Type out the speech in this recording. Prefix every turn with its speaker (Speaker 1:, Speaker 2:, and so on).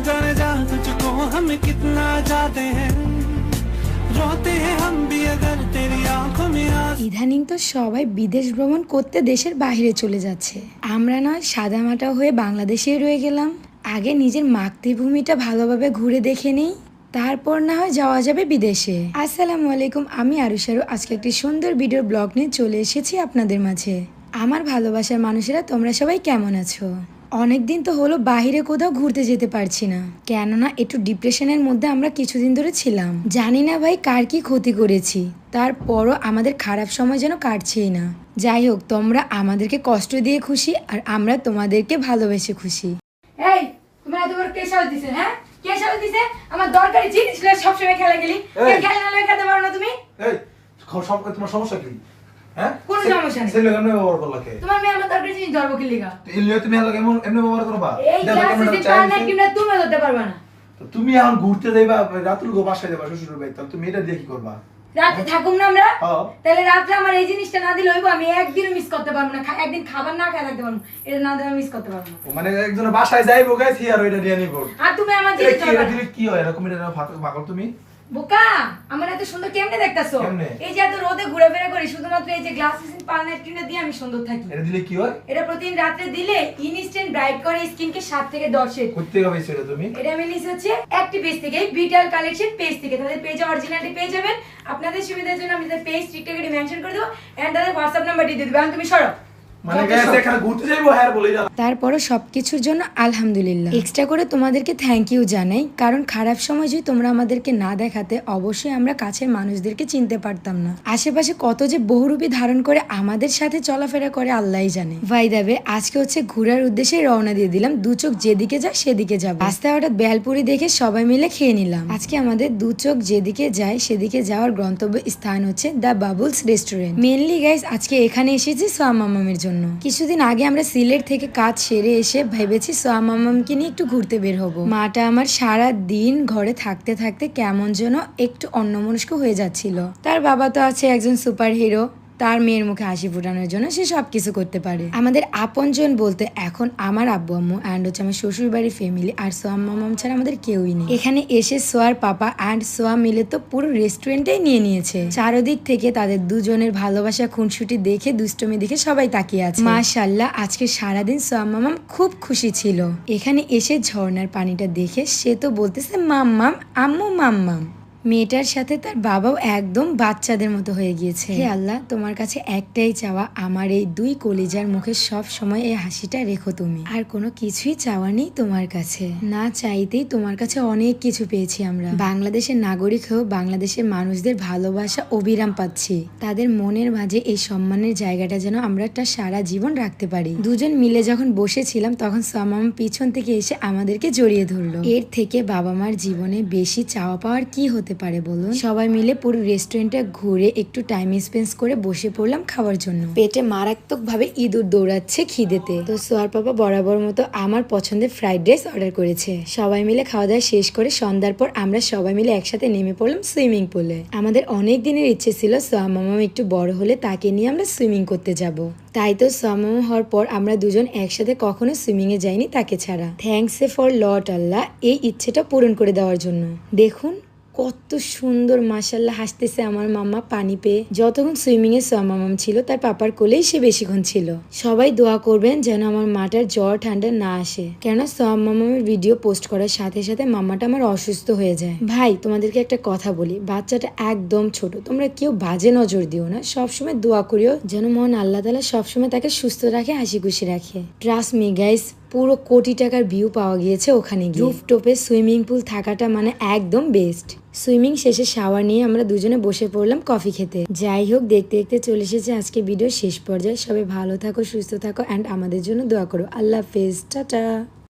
Speaker 1: जाने जा तुझको हम कितना जाते हैं रोते हैं हम भी अगर तेरी आंखों में आंसू
Speaker 2: ইদানিং তো সবাই বিদেশ ভ্রমণ করতে দেশের বাইরে চলে যাচ্ছে আমরা নয় সাদামাটা হয়ে বাংলাদেশেই রয়ে গেলাম আগে নিজের মাতৃভূমিটা ভালোভাবে ঘুরে দেখে নিই তারপর না হয় যাওয়া যাবে বিদেশে আসসালামু আলাইকুম আমি আরুষারু আজকে একটি সুন্দর ভিডিও ব্লগ নিয়ে চলে এসেছি আপনাদের মাঝে আমার ভালোবাসার মানুষেরা তোমরা সবাই কেমন আছো অনেকদিন তো হলো বাইরে কোথাও ঘুরতে যেতে পারছি না। কেননা একটু ডিপ্রেশনের মধ্যে আমরা কিছুদিন ধরে ছিলাম। জানি না ভাই কার কি ক্ষতি করেছি। তারপরও আমাদের খারাপ সময় যেন কাটছেই না। যাই হোক তোমরা আমাদেরকে কষ্ট দিয়ে খুশি আর আমরা তোমাদেরকে ভালোবেসে খুশি।
Speaker 3: এই তোমার কে সাহস দিছে হ্যাঁ? কে সাহস দিছে? আমার দরকারি জিনিসগুলো সবসময় খেলা গেলি খেলা না খেতে পারো না তুমি?
Speaker 4: এই তোমার সমস্যা কি? হ্যাঁ?
Speaker 3: কোনো সমস্যা নেই।
Speaker 4: ছেলে কেমনে ব্যবহার করলা কে?
Speaker 3: তোমার মেয়ে আমার দরকারি জিনিস ধরবো কি লিগা?
Speaker 4: তো তুমি এলাকা এমন এমনি ব্যবহার করবা?
Speaker 3: এই গ্লাস যদি না কিনা তুমি ধরতে পারবা না।
Speaker 4: তুমি এখন ঘুরতে যাইবা রাতুল গো বাসায় যাবা শ্বশুর বাড়ি তাহলে তুমি এটা দিয়ে কি করবা?
Speaker 3: রাতে থাকুম না আমরা?
Speaker 4: হ্যাঁ।
Speaker 3: তাহলে রাত্রে আমার এই জিনিসটা না দিলে হইবো আমি একদিনও মিস করতে পারব না। একদিন খাবার না খাই থাকতে পারব এটা না দিলে মিস করতে পারব
Speaker 4: মানে একজনের বাসায় যাইবো গাইছি আর ওইটা দিয়ে নিবো।
Speaker 3: আর তুমি আমার জিনিস
Speaker 4: কি হয়? এরকম এটা ফাঁক- তুমি?
Speaker 3: বোকা আমার এত সুন্দর কেমনে দেখতাছো? এই যে এত রোদে ঘোরাফেরা করি শুধুমাত্র এই যে গ্লাস পালনের কিনে দিয়ে আমি সুন্দর থাকি।
Speaker 4: এটা দিলে কি হয়?
Speaker 3: এটা প্রতিদিন রাত্রে দিলে ইনস্ট্যান্ট ব্রাইট করে স্কিনকে সাত থেকে দশ শেড
Speaker 4: করতে হবে সেটা তুমি?
Speaker 3: এটা আমি হচ্ছে একটি পেজ থেকে বিটাল কালেকশন পেজ থেকে। তাদের পেজে অরিজিনালটি পেয়ে যাবেন। আপনাদের সুবিধার জন্য আমি তাদের পেজ টিকটকে মেনশন করে দেবো। এন্ড তাদের হোয়াটসঅ্যাপ নাম্বারটি দিয়ে দেবো তুমি সরো।
Speaker 4: মানে হ্যাঁ
Speaker 2: তারপরও সবকিছুর জন্য আলহামদুলিল্লাহ। এক্সট্রা করে তোমাদেরকে থ্যাংক ইউ জানাই কারণ খারাপ সময় যদি তোমরা আমাদেরকে না দেখাতে অবশ্যই আমরা কাছের মানুষদেরকে চিনতে পারতাম না। আশেপাশে কত যে বহুরূপী ধারণ করে আমাদের সাথে চলাফেরা করে আল্লাহই জানে। ভাই দেবে আজকে হচ্ছে ঘোরার উদ্দেশ্যে রওনা দিয়ে দিলাম দু চোখ যেদিকে যায় সেদিকে যাব। রাস্তায় হঠাৎ বেলপুরি দেখে সবাই মিলে খেয়ে নিলাম। আজকে আমাদের দু চোখ যেদিকে যায় সেদিকে যাওয়ার গন্তব্য স্থান হচ্ছে the Babul's restaurant mainly guys আজকে এখানে এসেছি সোয়া মামামের জন্য। কিছুদিন আগে আমরা সিলেট থেকে কাজ সেরে এসে ভেবেছি সোয়া মামামকে নিয়ে একটু ঘুরতে বের হব। মাটা আমার সারা দিন ঘরে থাকতে থাকতে কেমন যেন একটু অন্যমনস্ক হয়ে যাচ্ছিল। তার বাবা তো আছে একজন সুপার হিরো তার মেয়ের মুখে হাসি ফোটানোর জন্য সে সব কিছু করতে পারে। আমাদের আপনজন বলতে এখন আমার আব্বু, আম্মু অ্যান্ড হচ্ছে আমার শ্বশুর বাড়ির ফ্যামিলি আর সোয়াম মামাম ছাড়া আমাদের কেউই নেই। এখানে এসে সোয়ার পাপা অ্যান্ড সোয়া মিলে তো পুরো রেস্টুরেন্টেই নিয়ে নিয়েছে। চারদিক থেকে তাদের দুজনের ভালোবাসা, খুনসুটি দেখে, দুষ্টমি দেখে সবাই তাকিয়ে আছে। মাশাল্লাহ আজকে সারাদিন সোয়া মামাম খুব খুশি ছিল। এখানে এসে ঝর্ণার পানিটা দেখে সে তো বলতেছে, মাম্মাম, আম্মু, মাম্মাম। মেয়েটার সাথে তার বাবাও একদম বাচ্চাদের মতো হয়ে গিয়েছে। হে আল্লাহ, তোমার কাছে একটাই চাওয়া, আমার এই দুই কলিজার মুখে সব সময় এই হাসিটা রেখো তুমি। আর কোনো কিছুই চাওয়া নেই তোমার কাছে। না চাইতেই তোমার কাছে অনেক কিছু পেয়েছি আমরা। বাংলাদেশের নাগরিক হয়েও বাংলাদেশের মানুষদের ভালোবাসা, অবিরাম পাচ্ছি। তাদের মনের মাঝে এই সম্মানের জায়গাটা যেন আমরা একটা সারা জীবন রাখতে পারি। দুজন মিলে যখন বসেছিলাম, তখন সামাম পিছন থেকে এসে আমাদেরকে জড়িয়ে ধরলো। এর থেকে বাবা মার জীবনে বেশি চাওয়া পাওয়ার কি হতে পারে বলুন? সবাই মিলে পুরো রেস্টুরেন্টে ঘুরে একটু টাইম স্পেন্স করে বসে পড়লাম খাওয়ার জন্য। পেটে মারাত্মক ভাবে ইঁদুর দৌড়াচ্ছে খিদেতে। তো সোয়ার পাপা বরাবর মতো আমার পছন্দের ফ্রাইড রাইস অর্ডার করেছে। সবাই মিলে খাওয়া দাওয়া শেষ করে সন্ধ্যার পর আমরা সবাই মিলে একসাথে নেমে পড়লাম সুইমিং পুলে আমাদের অনেক দিনের ইচ্ছে ছিল সোয়া মামা একটু বড় হলে তাকে নিয়ে আমরা সুইমিং করতে যাব। তাই তো সোয়ামামা হওয়ার পর আমরা দুজন একসাথে কখনো সুইমিং এ যাইনি তাকে ছাড়া। থ্যাংকস ফর লট আল্লাহ এই ইচ্ছেটা পূরণ করে দেওয়ার জন্য। দেখুন কত সুন্দর মাসাল্লাহ হাসতেছে আমার মামা পানি পেয়ে। যতক্ষণ সুইমিং এ সোয়া মামাম ছিল, তার পাপার কোলেই সে বেশিক্ষণ ছিল। সবাই দোয়া করবেন যেন আমার মাটার জ্বর ঠান্ডা না আসে। কেননা সোয়া মামামের ভিডিও পোস্ট করার সাথে সাথে মামাটা আমার অসুস্থ হয়ে যায়। ভাই, তোমাদেরকে একটা কথা বলি, বাচ্চাটা একদম ছোট। তোমরা কেউ বাজে নজর দিও না। সবসময় দোয়া করিও যেন মন আল্লাহ তালা সবসময় তাকে সুস্থ রাখে হাসি খুশি রাখে। ট্রাস্ট মি গাইস পুরো কোটি টাকার ভিউ পাওয়া গিয়েছে ওখানে রুফটপে সুইমিং পুল থাকাটা মানে একদম বেস্ট সুইমিং শেষে শাওয়ার নিয়ে আমরা দুজনে বসে পড়লাম কফি খেতে। যাই হোক, দেখতে দেখতে চলে এসেছে আজকে ভিডিও শেষ পর্যায়ে। সবাই ভালো থাকো, সুস্থ থাকো অ্যান্ড আমাদের জন্য দোয়া করো। আল্লাহ হাফেজ। টাটা।